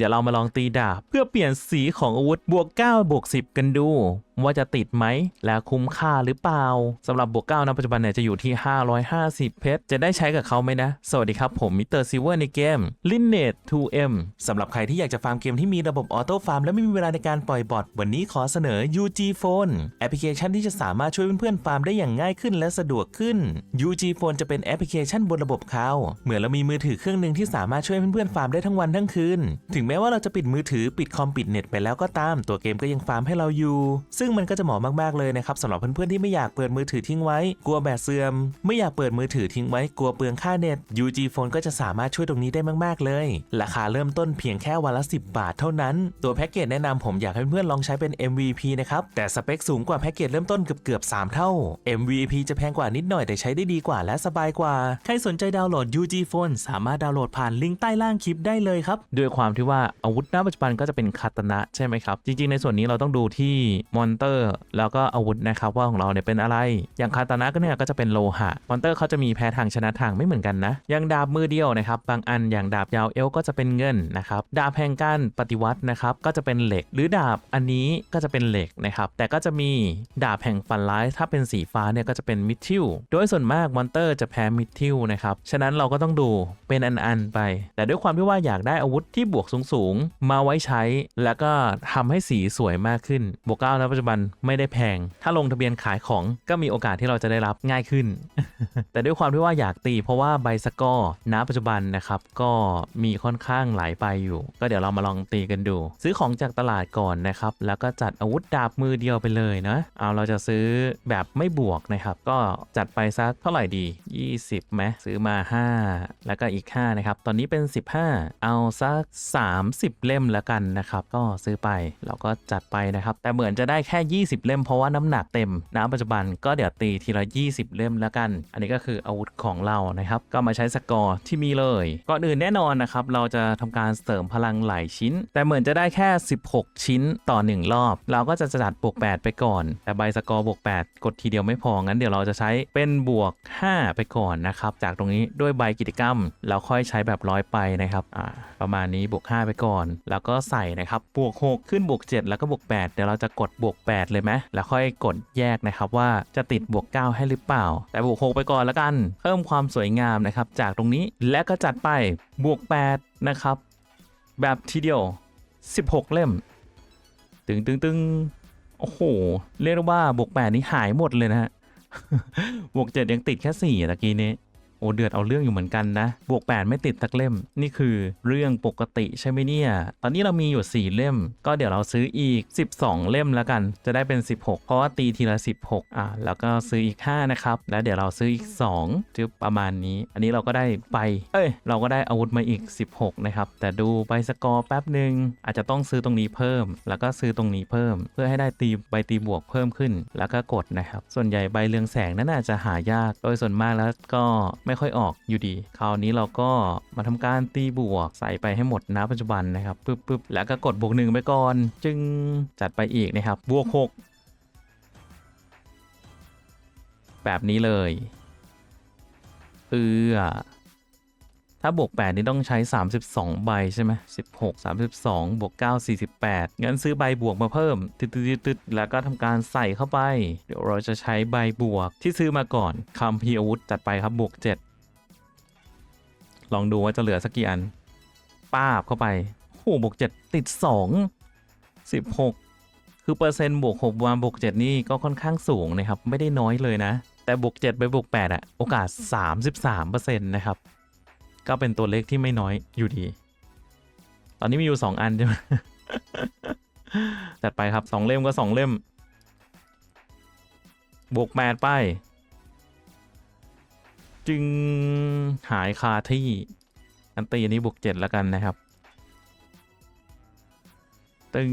เดี๋ยวเรามาลองตีดาบ เพื่อเปลี่ยนสีของอาวุธบวก9บวก10 กันดู ว่าจะติดไหม และคุ้มค่าหรือเปล่าสำหรับบวก9ณปัจจุบันเนี่ยจะอยู่ที่ 550 เพชร จะได้ใช้กับเขาไหมนะ สวัสดีครับผมมิสเตอร์ซิเวอร์ในเกม l i n n e t 2M สำหรับใครที่อยากจะฟาร์มเกมที่มีระบบออโต้ฟาร์มและไม่มีเวลาในการปล่อยบอทวันนี้ขอเสนอ UG Phone แอปพลิเคชันที่จะสามารถช่วยเพื่อนๆฟาร์มได้อย่างง่ายขึ้นและสะดวกขึ้น UG Phone จะเป็นแอปพลิเคชันบนระบบเขาเหมือนเรามีมือถือเครื่องหนึ่งที่สามารถช่วยเพื่อนๆฟาร์มได้ทั้งวันทั้งคืน ถึงแม้ว่าเราจะปิดมือถือปิดคอมปิดเน็ตไปแล้วก็ตาม ตัวเกมก็ยังฟาร์มให้เราอยู่ ซึ่งมันก็จะเหมาะมากๆเลยนะครับสำหรับเพื่อนๆที่ไม่อยากเปิดมือถือทิ้งไว้ กลัวแบตเสื่อม ไม่อยากเปิดมือถือทิ้งไว้กลัวเปลืองค่าเน็ต UG Phone ก็จะสามารถช่วยตรงนี้ได้มากๆเลย ราคาเริ่มต้นเพียงแค่วันละ 10 บาทเท่านั้น ตัวแพ็กเกจแนะนำผมอยากให้เพื่อนๆลองใช้เป็น MVP นะครับแต่สเปคสูงกว่าแพ็กเกจเริ่มต้นเกือบเกือบ3เท่า MVP จะแพงกว่านิดหน่อยแต่ใช้ได้ดีกว่าและสบายกว่า ใครสนใจดาวน์โหลด UG Phone สามารถดาวน์โหลดผ่านลิงก์ใต้ล่างคลิปได้เลยครับด้วยความที่ว่าอาวุธณปัจจุบันก็จะเป็นคาตนะใช่ไหมครับจริงๆในส่วนนี้เราต้องดูที่มอนเตอร์แล้วก็อาวุธนะครับว่าของเราเนี่ยเป็นอะไร อย่างคาตานะก็เนี่ยก็จะเป็นโลหะมอนเตอร์เขาจะมีแพ้ทางชนะทางไม่เหมือนกันนะอย่างดาบมือเดียวนะครับบางอันอย่างดาบยาวเอลก็จะเป็นเงินนะครับดาบแห่งการปฏิวัตินะครับก็จะเป็นเหล็ก หรือดาบอันนี้ก็จะเป็นเหล็กนะครับแต่ก็จะมีดาบแห่งฟันร้ายถ้าเป็นสีฟ้าเนี่ยก็จะเป็นมิทิลโดยส่วนมากมอนเตอร์จะแพ้มิทิลนะครับฉะนั้นเราก็ต้องดูเป็นอันๆไป แต่ด้วยความที่ว่าอยากได้อาวุธที่บวกสูงๆมาไว้ใช้ แล้วก็ทำให้สีสวยมากขึ้นบวกเก้าณปัจจุบันไม่ได้แพง ถ้าลงทะเบียนขายของก็มีโอกาสที่เราจะได้รับง่ายขึ้น แต่ด้วยความที่ว่าอยากตีเพราะว่าใบสกอร์ณปัจจุบันนะครับ ก็มีค่อนข้างหลายใบอยู่ ก็เดี๋ยวเรามาลองตีกันดู ซื้อของจากตลาดก่อนนะครับ แล้วก็จัดอาวุธดาบมือเดียวไปเลยนะ เอาเราจะซื้อแบบไม่บวกนะครับ ก็จัดไปสักเท่าไหร่ดี 20ไหมซื้อมา 5 แล้วก็อีก 5 นะครับ ตอนนี้เป็น 15 เอาสัก 30 เล่มแล้วกันนะครับ ก็ซื้อไปเราก็จัดไปนะครับ แต่เหมือนจะได้แค่ 20 เล่มเพราะว่าน้ำหนักเต็มณปัจจุบันก็เดี๋ยวตีทีละ 20 เล่มแล้วกันอันนี้ก็คืออาวุธของเรานะครับ ก็มาใช้สกอร์ที่มีเลย ก่อนอื่นแน่นอนนะครับ เราจะทำการเสริมพลังหลายชิ้น แต่เหมือนจะได้แค่ 16 ชิ้นต่อ 1 รอบ เราก็จะจัดบวก 8 ไปก่อน แต่ใบสกอร์บวก 8 กดทีเดียวไม่พอ งั้นเดี๋ยวเราจะใช้เป็นบวก 5 ไปก่อนนะครับ จากตรงนี้ด้วยใบกิจกรรม เราค่อยใช้แบบร้อยไปนะครับ อ่า ประมาณนี้บวก 5 ไปก่อน แล้วก็ใส่นะครับบวก 6 ขึ้นบวก 7 แล้วก็บวก 8 เดี๋ยวเราจะกดบวก 8 เลยไหมแล้วค่อยกดแยกนะครับว่าจะติดบวก 9 ให้หรือเปล่า แต่บวก 6ไปก่อนละกัน เพิ่มความสวยงามนะครับ จากตรงนี้และก็จัดไปบวก 8 นะครับ แบบทีเดียว 16 เล่ม ตึงตึงตึงโอ้โห เรียกว่าบวก 8 นี้หายหมดเลยนะฮะบวก 7 ยังติดแค่4ตะกี้นี้ โอ้เดือดเอาเรื่องอยู่เหมือนกันนะ บวก 8 ไม่ติดสักเล่ม นี่คือเรื่องปกติใช่ไหมเนี่ย ตอนนี้เรามีอยู่ 4 เล่ม ก็เดี๋ยวเราซื้ออีก 12 เล่มแล้วกัน จะได้เป็น 16 เพราะว่าตีทีละ 16 อะแล้วก็ซื้ออีก 5 นะครับ แล้วเดี๋ยวเราซื้ออีก 2จึบประมาณนี้ อันนี้เราก็ได้ไป เอ้ย เราก็ได้อาวุธมาอีก 16 นะครับ แต่ดูใบสกอร์แป๊บหนึ่งอาจจะต้องซื้อตรงนี้เพิ่ม แล้วก็ซื้อตรงนี้เพิ่ม เพื่อให้ได้ตีใบตีบวกเพิ่มขึ้น แล้วก็กดนะครับ ส่วนใหญ่ใบเรืองแสงนั้นอาจจะหายาก โดยส่วนมากแล้วก็ไไม่ค่อยออกอยู่ดี คราวนี้เราก็มาทำการตีบวกใส่ไปให้หมดนะปัจจุบันนะครับปึ๊บปึ๊บแล้วก็กดบวกหนึ่งไปก่อน จึงจัดไปอีกนะครับ บวกหกแบบนี้เลย เออ ถ้าบวก 8 นี่ต้องใช้ 32 ใบใช่ไหม16 32 บวก 9 48 งั้นซื้อใบบวกมาเพิ่มตึ๊ดๆแล้วก็ทำการใส่เข้าไป เดี๋ยวเราจะใช้ใบบวกที่ซื้อมาก่อนคำพีอาวุธจัดไปครับบวก 7 ลองดูว่าจะเหลือสักกี่อัน ป้าบเข้าไปโอ้บวก 7 ติด 2 16 คือเปอร์เซ็นต์บวก6มาบวก 7 นี่ก็ค่อนข้างสูงนะครับ ไม่ได้น้อยเลยนะ แต่บวก 7 ไปบวก 8อะโอกาส 33%นะครับ ก็เป็นตัวเลขที่ไม่น้อยอยู่ดี ตอนนี้มีอยู่ 2 อันใช่ไหมจัดไปครับ 2 เล่มก็ 2 เล่ม บวก8ไป จึงหายคาที่ อันตีอันนี้บวก7แล้วกันนะครับ ตึง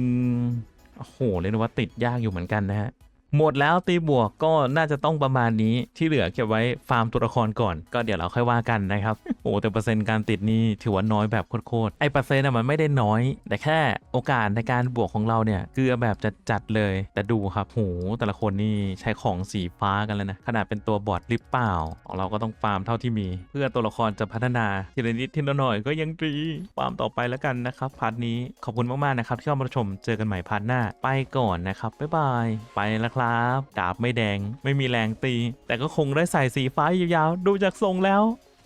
โอ้โห เรียกว่าติดยากอยู่เหมือนกันนะฮะ หมดแล้วตีบวกก็น่าจะต้องประมาณนี้ที่เหลือเก็บไว้ฟาร์มตัวละครก่อน ก็เดี๋ยวเราค่อยว่ากันนะครับ โอ้แต่เปอร์เซ็นต์การติดนี่ถือว่าน้อยแบบโคตรๆไอเปอร์เซ็นต์อะมันไม่ได้น้อย แต่แค่โอกาสในการบวกของเราเนี่ยเกลือแบบจัดๆเลย แต่ดูครับโหแต่ละคนนี่ใช้ของสีฟ้ากันแล้วนะขนาดเป็นตัวบอดหรือเปล่าของเราก็ต้องฟาร์มเท่าที่มี เพื่อตัวละครจะพัฒนาทีละนิดทีละหน่อยก็ยังดีฟาร์มต่อไปแล้วกันนะครับพาร์ทนี้ขอบคุณมากๆนะครับที่เข้ามาชมเจอกันใหม่พาร์ทหน้า ไปก่อนนะครับบ๊ายบายไปแล้วครับ ดาบไม่แดง ไม่มีแรงตี แต่ก็คงได้ใส่สีฟ้ายาวๆ ดูจากทรงแล้ว